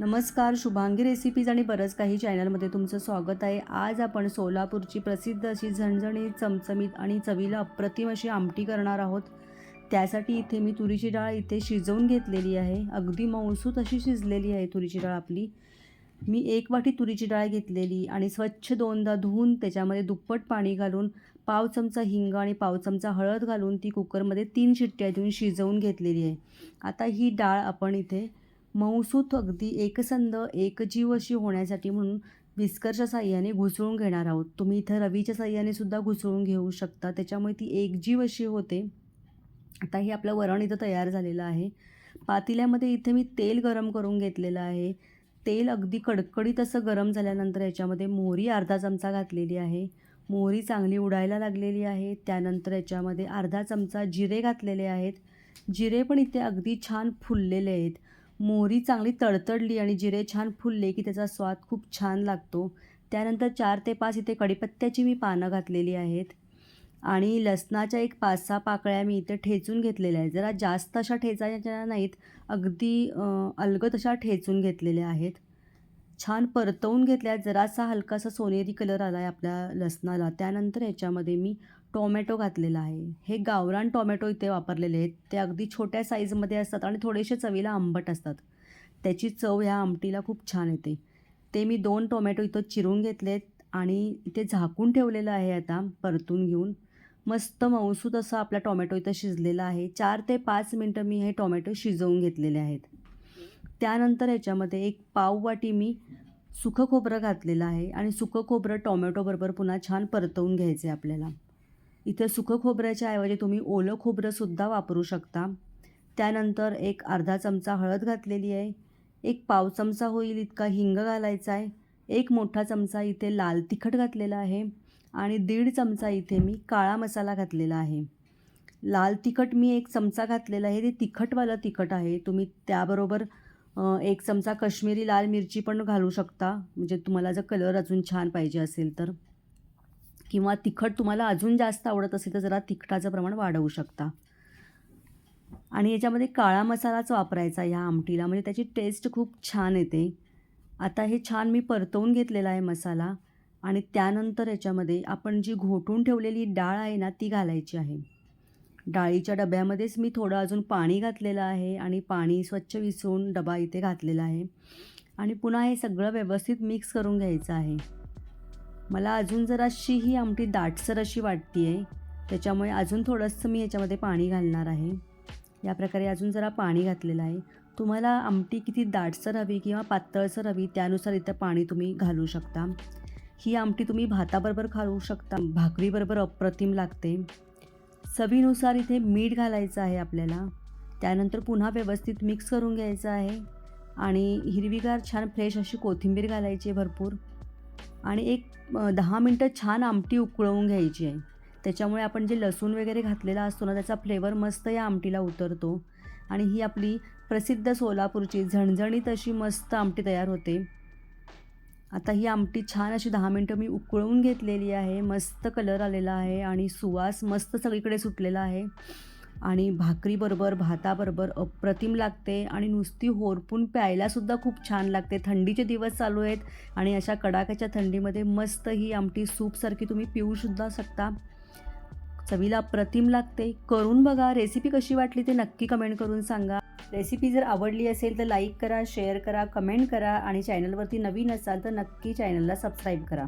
नमस्कार शुभांगी रेसिपीज आणि बरंच काही चॅनलमध्ये तुमचं स्वागत आहे. आज आपण सोलापूरची प्रसिद्ध अशी झणझणीत चमचमीत आणि चवीला अप्रतिम अशी आमटी करणार आहोत. त्यासाठी इथे मी तुरीची डाळ इथे शिजवून घेतलेली आहे. अगदी मऊसूत अशी शिजलेली आहे तुरीची डाळ आपली. मी एक वाटी तुरीची डाळ घेतलेली आणि स्वच्छ दोनदा धुवून त्याच्यामध्ये दुप्पट पाणी घालून पाव चमचा हिंग आणि पाव चमचा हळद घालून ती कुकरमध्ये तीन शिट्ट्या देऊन शिजवून घेतलेली आहे. आता ही डाळ आपण इथे मऊसूत अगदी एकसंध एकजीव अशी होण्यासाठी म्हणून विस्करच्या साह्याने घुसळून घेणार आहोत. तुम्ही इथं रवीच्या साह्याने सुद्धा घुसळून घेऊ शकता. त्याच्यामुळे ती एकजीव अशी होते. आता हे आपलं वरण इथं तयार झालेलं आहे. पातेल्यामध्ये इथे मी तेल गरम करून घेतलेलं आहे. तेल अगदी कडकडीत असं गरम झाल्यानंतर याच्यामध्ये मोहरी अर्धा चमचा घातलेली आहे. मोहरी चांगली उडायला लागलेली आहे. त्यानंतर याच्यामध्ये अर्धा चमचा जिरे घातलेले आहेत. जिरे पण इथे अगदी छान फुललेले आहेत. मोहरी चांगली तडतडली आणि जिरे छान फुलले की त्याचा स्वाद खूप छान लागतो. त्यानंतर चार ते पाच इथे कडीपत्त्याची मी पानं घातलेली आहेत. आणि लसणाच्या एक पाच सहा पाकळ्या मी इथे ठेचून घेतलेल्या आहेत. जरा जास्त अशा ठेचायच्या नाहीत. अगदी अलगद अशा ठेचून घेतलेल्या आहेत. छान परतवून घेतल्या जरासा हलकासा सोनेरी कलर आला आहे आपल्या लसणाला. त्यानंतर याच्यामध्ये मी टोमॅटो घातलेला आहे. हे गावरान टोमॅटो इथे वापरलेले आहेत. ते अगदी छोट्या साईजमध्ये असतात आणि थोडेसे चवीला आंबट असतात. त्याची चव ह्या आमटीला खूप छान येते. ते मी दोन टोमॅटो इथं चिरून घेतलेत आणि इथे झाकून ठेवलेलं आहे आता परतून घेऊन. मस्त मऊसूत असं आपला टोमॅटो इथं शिजलेला आहे. चार ते पाच मिनटं मी हे टोमॅटो शिजवून घेतलेले आहेत. त्यानंतर ह्याच्यामध्ये एक पाव वाटी मी सुकं खोबरं घातलेलं आहे आणि सुकं खोबरं टोमॅटोबरोबर पुन्हा छान परतवून घ्यायचं आहे आपल्याला. इथं सुकं खोबऱ्याच्या ऐवजी तुम्ही ओलं खोबरंसुद्धा वापरू शकता. त्यानंतर एक अर्धा चमचा हळद घातलेली आहे. एक पाव चमचा होईल इतका हिंग घालायचा आहे. एक मोठा चमचा इथे लाल तिखट घातलेला आहे आणि दीड चमचा इथे मी काळा मसाला घातलेला आहे. लाल तिखट मी एक चमचा घातलेला आहे. ते तिखटवालं तिखट आहे. तुम्ही त्याबरोबर एक चमचा कश्मीरी लाल मिरची पण घालू शकता. म्हणजे तुम्हाला जर कलर अजून छान पाहिजे असेल तर. किंवा तिखट तुम्हाला अजून जास्त आवडत असेल तर जरा तिखटाचं प्रमाण वाढवू शकता. आणि याच्यामध्ये काळा मसालाच वापरायचा ह्या आमटीला म्हणजे त्याची टेस्ट खूप छान येते. आता हे छान मी परतवून घेतलेला आहे मसाला आणि त्यानंतर याच्यामध्ये आपण जी घोटून ठेवलेली डाळ आहे ना ती घालायची आहे. डाळीच्या डब्यामध्येच मी थोडं अजून पाणी घातलेलं आहे आणि पाणी स्वच्छ विसरून डबा इथे घातलेला आहे. आणि पुन्हा हे सगळं व्यवस्थित मिक्स करून घ्यायचं आहे. मला अजून जराशी ही आमटी दाटसर अशी वाटते आहे त्याच्यामुळे अजून थोडंसं मी याच्यामध्ये पाणी घालणार आहे. या प्रकारे अजून जरा पाणी घातलेलं आहे. तुम्हाला आमटी किती दाटसर हवी किंवा पातळसर हवी त्यानुसार इथं पाणी तुम्ही घालू शकता. ही आमटी तुम्ही भाताबरोबर खाऊ शकता. भाकरीबरोबर अप्रतिम लागते. चवीनुसार इथे मीठ घालायचं आहे आपल्याला. त्यानंतर पुन्हा व्यवस्थित मिक्स करून घ्यायचं आहे. आणि हिरवीगार छान फ्रेश अशी कोथिंबीर घालायची आहे भरपूर. आणि एक दहा मिनटं छान आमटी उकळवून घ्यायची आहे. त्याच्यामुळे आपण जे लसूण वगैरे घातलेला असतो ना त्याचा फ्लेवर मस्त या आमटीला उतरतो. आणि ही आपली प्रसिद्ध सोलापूरची झणझणीत अशी मस्त आमटी तयार होते. आता ही आमटी छान अशी दहा मिनटं मी उकळवून घेतलेली आहे. मस्त कलर आलेला आहे आणि सुवास मस्त सगळीकडे सुटलेला आहे. आणि भाकरीबरोबर भाताबरोबर अप्रतिम लागते आणि नुसती होरपून प्यायलासुद्धा खूप छान लागते. थंडीचे दिवस चालू आहेत आणि अशा कडाक्याच्या थंडीमध्ये मस्त ही आमटी सूपसारखी तुम्ही पिऊसुद्धा शकता. चवीला अप्रतिम लागते. करून बघा. रेसिपी कशी वाटली ते नक्की कमेंट करून सांगा. रेसिपी जर आवडली असेल तर लाईक करा शेअर करा कमेंट करा आणि चॅनलवरती नवीन असाल तर नक्की चॅनलला सबस्क्राईब करा.